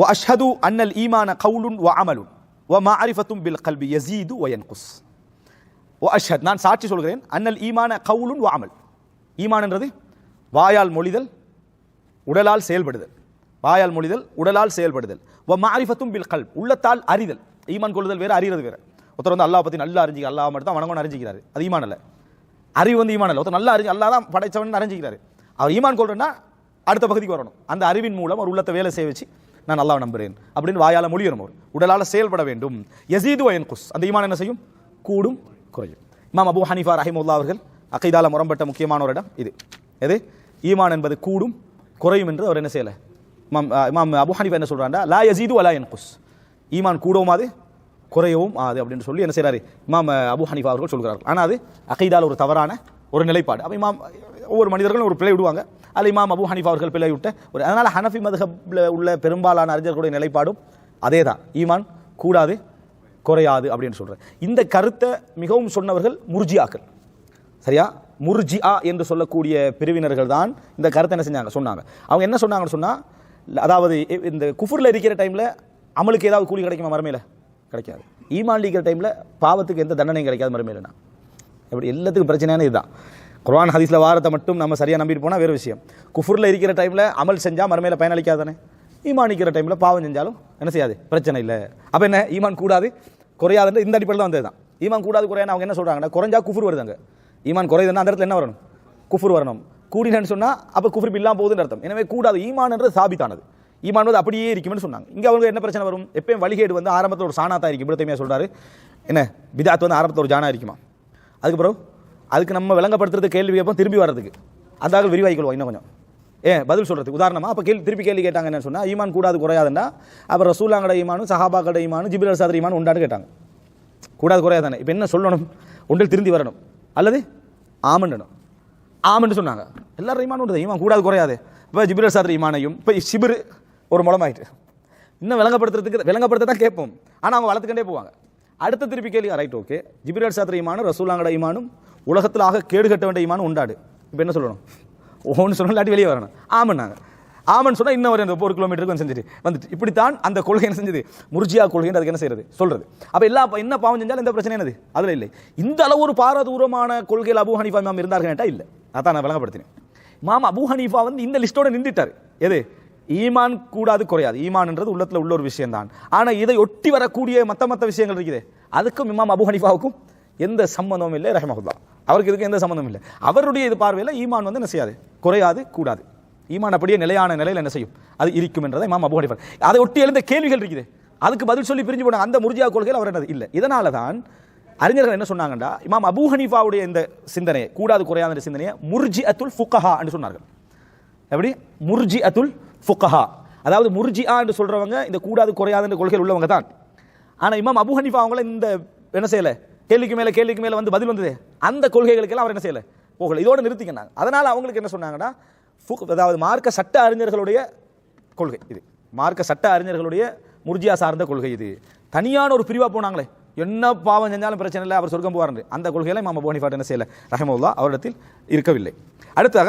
ஒ அஷ்ஹது அன்னல் ஈமான கவுலுன் ஒ அமலுன் ஒ மா அரிஃபத்தும் பில் கல்வி யசீது ஒயன் குஸ் ஒ அஷ்ஹத் நான் சாட்சி சொல்கிறேன். அன்னல் ஈமான கவுலுன் ஒ அமல் வாயால் மொழிதல் உடலால் செயல்படுதல். வாயால் மொழிதல் உடலால் செயல்படுதல். ஒ மாரிஃபத்தும் பில் கல் உள்ளத்தால் அறிதல். ஈமான் கொள்ளுதல் வேறு அறிகிறது வேறு. ஒருத்தர் வந்து அல்லாஹ் பற்றி நல்லா அறிஞ்சிக்க அல்லாஹ் மட்டும் தான் வணங்கணும் அறிஞ்சிக்கிறாரு. அது ஈமான் அல்ல. அறிவு வந்து ஈமான் அல்ல. ஒருத்தர் நல்லா அறிஞ்சு அல்லாஹ் தான் படைத்தவன் அறிஞ்சிக்கிறாரு. அவர் ஈமான் கொள்றேன்னா அடுத்த பகுதிக்கு வரணும். அந்த அறிவின் மூலம் ஒரு உள்ளத்தை வேலை செய்ய வச்சு நான் அல்லாஹ் நம்புகிறேன் அப்படின்னு வாயால மொழியணும் அவர். உடலால் செயல்பட வேண்டும். யசீது அயன் குஸ் அந்த ஈமான் என்ன செய்யும்? கூடும் குறையும். இமாம் அபு ஹனிஃபா ரஹிமுல்லா அவர்கள் அகைதால முரம்பட்ட முக்கியமான ஒரு இடம் இது. எது? ஈமான் என்பது கூடும் குறையும் என்று அவர் என்ன செய்யலை? இமாம் இமாம் அபு ஹனிஃபா என்ன சொல்கிறாண்டா லா யசீது என் குஸ் ஈமான் கூடவும் அது? குறையவும் ஆது அப்படின்னு சொல்லி என்ன செய்கிறாரு இமாம் அபு ஹனிஃபா அவர்கள் சொல்கிறார்கள். ஆனால் அது அகைதால் ஒரு தவறான ஒரு நிலைப்பாடு. அப்போ இமாம் ஒவ்வொரு மனிதர்களும் ஒரு பிள்ளை விடுவாங்க. அல் இமாம் அபு ஹனீஃபா அவர்கள் பிழை ஒரு அதனால் ஹனஃபி மதுஹப்ல உள்ள பெரும்பாலான அறிஞர்களுடைய நிலைப்பாடும் அதே தான் ஈமான் கூடாது குறையாது அப்படின்னு சொல்கிறேன் இந்த கருத்தை மிகவும் சொன்னவர்கள் முர்ஜியாக்கள். சரியா? முர்ஜிஆ என்று சொல்லக்கூடிய பிரிவினர்கள் தான் இந்த கருத்தை என்ன செஞ்சாங்க? சொன்னாங்க. அவங்க என்ன சொன்னாங்கன்னு சொன்னால் அதாவது இந்த குஃபூரில் இருக்கிற டைமில் அமலுக்கு ஏதாவது கூலி கிடைக்குமா மறுமையில? கிடைக்காது. ஈமான் இருக்கிற டைமில் பாவத்துக்கு எந்த தண்டனையும் கிடைக்காது மறுமையிலனா. எப்படி எல்லாத்துக்கும் பிரச்சனையான இதுதான். குர்வான் ஹதீஸில் வாரத்தை மட்டும் நம்ம சரியாக நம்பிட்டு போனால் வேறு விஷயம். குஃபுரில் இருக்கிற டைமில் அமல் செஞ்சால் மறுமையில் பயனளிக்காதானே ஈமானிக்கிற டைமில் பாவம் செஞ்சாலும் என்ன செய்யாது? பிரச்சனை இல்லை. அப்போ என்ன? ஈமான் கூடாது குறையாதுன்ற இந்த அடிப்படையில் தான் வந்தது தான் ஈமான் கூடாது குறையான்னு அவங்க என்ன சொல்கிறாங்கன்னா குறைஞ்சா குஃபுர் வருதாங்க ஈமான் குறையுதுன்னா அந்த இடத்துல என்ன வரணும்? குஃபுர் வரணும். கூடினேன்னு சொன்னால் அப்போ குஃபுர் இல்லாமல் போகுதுன்னு அர்த்தம். எனவே கூடாது ஈமான்ன்றது சாபித்தானது. ஈமான் வந்து அப்படியே இருக்கும்னு சொன்னாங்க. இங்கே அவங்க என்ன பிரச்சனை வரும்? எப்பயும் வழிகேடு வந்து ஆரம்பத்தில் ஒரு சாணாத்தான் இருக்கும் இப்படி தமையா என்ன? பிதாத் வந்து ஆரம்பத்தில் ஒரு ஜானா இருக்குமா? அதுக்கப்புறம் அதுக்கு நம்ம விளங்கப்படுத்துறது கேள்வி கேட்போம் திரும்பி வர்றதுக்கு. அதாக ஆள் விரிவாகிக்கொள்வோம் இன்னும் கொஞ்சம். ஏன் பதில் சொல்கிறதுக்கு உதாரணமாக அப்போ கேள்வி திருப்பி கேள்வி கேட்டாங்க என்ன சொன்னால் ஈமான் கூடாது குறையாதுன்னா அப்போ ரசூலாங்கட ஈமானும் சஹாபாக்கட ஈமானும் ஜிபிரல் சாதர் ஈமான் உண்டான்னு கேட்டாங்க. கூடாது குறையாதானே இப்போ என்ன சொல்லணும்? ஒன்றில் திருந்தி வரணும். அல்லது ஆமண்டணும். ஆமன்னு சொன்னாங்க. எல்லாரும் ஈமான் உண்டு ஈமான் கூடாது குறையாது. இப்போ ஜிபிரல் சாதர் ஈமானையும் இப்போ சிபிர் ஒரு முளமாயிட்டு இன்னும் விளங்கப்படுத்துறதுக்கு விளங்கப்படுத்த தான் கேட்போம். ஆனால் அவங்க வளர்த்துக்கிட்டே போவாங்க. அடுத்த திருப்பி கேள்வி ரைட் ஓகே ஜிபிரல் சாதர் ஈமானும் ரசூலாங்கட ஈமானும் உலகத்தில் ஆக கேடு கட்ட வேண்டிய ஈமானும் உண்டாடு. இப்போ என்ன சொல்லணும்? ஓன்னு சொன்னா இல்லாட்டி வெளியே வரணும். ஆமன்னாங்க ஆமன் சொன்னால் இன்னும் ஒரு அந்த ஒரு கிலோமீட்டருக்கு வந்து செஞ்சுட்டு வந்துட்டு. இப்படித்தான் அந்த கொள்கை என்ன செஞ்சது? முர்ஜியா கொள்கை அதுக்கு என்ன செய்யறது? சொல்றது. அப்போ எல்லா என்ன பாவம் செஞ்சாலும் எந்த பிரச்சனை என்னது? அதில் இல்லை. இந்த அளவு ஒரு பாரதூரமான கொள்கையில் அபூ ஹனீஃபா மேம் இருந்தார்கள் கேட்டா இல்லை. அதான் நான் விளங்கப்படுத்தினேன். மாமா அபூ ஹனீஃபா வந்து இந்த லிஸ்டோட நின்றுட்டார். எது? ஈமான் கூடாது குறையாது. ஈமான்ன்றது உள்ளத்தில் உள்ள ஒரு விஷயம் தான் ஆனால் இதை ஒட்டி வரக்கூடிய மற்ற மற்ற விஷயங்கள் இருக்குது. அதுக்கும் இமாம் அபு ஹனிஃபாவுக்கும் எந்த சம்பந்தமும் இல்லை ரஹமஹுல்லா. அவருக்கு இதுக்கு எந்த சம்பந்தமும் இல்லை. அவருடைய இது பார்வையில் ஈமான் வந்து என்ன செய்யாது? குறையாது கூடாது. ஈமான் அப்படியே நிலையான நிலையில் என்ன செய்யும்? அது இருக்கும் என்றதை இமாம் அபு ஹனிஃபர் அதை ஒட்டி எழுந்த கேள்விகள் இருக்குது. அதுக்கு பதில் சொல்லி பிரிஞ்சு போனாங்க அந்த முர்ஜியா கொள்கையில் அவர் என்னது? இல்லை. இதனால தான் அறிஞர்கள் என்ன சொன்னாங்கண்டா? இமாம் அபு ஹனீஃபாவுடைய இந்த சிந்தனையை கூடாது குறையாத சிந்தனையை முர்ஜி அத்துல் ஃபுக்கஹா என்று சொன்னார்கள். எப்படி? முர்ஜி அத்துல் ஃபுக்கஹா அதாவது முர்ஜியா என்று சொல்கிறவங்க இந்த கூடாது குறையாத கொள்கையில் உள்ளவங்க தான். ஆனால் இமாம் அபு ஹனீஃபா அவங்கள இந்த என்ன செய்யலை? கேள்விக்கு மேல கேள்விக்கு மேல வந்து பதில் வந்தது. அந்த கொள்கைகளுக்கெல்லாம் அவர் என்ன செய்யல? போகல. இதோட நிறுத்திக்கினாங்க அதனால அவங்களுக்கு என்ன சொன்னாங்கன்னா அதாவது மார்க்க சட்ட அறிஞர்களுடைய கொள்கை இது. மார்க்க சட்ட அறிஞர்களுடைய முர்ஜியா சார்ந்த கொள்கை இது. தனியான ஒரு பிரிவா போனாங்களே. என்ன பாவம் செஞ்சாலும் பிரச்சனை இல்லை அவர் சொர்க்கம் போவார் அந்த கொள்கையில மாமா போனிஃபாட் என்ன செய்யல? ரஹமுல்லா அவரிடத்தில் இருக்கவில்லை. அடுத்ததாக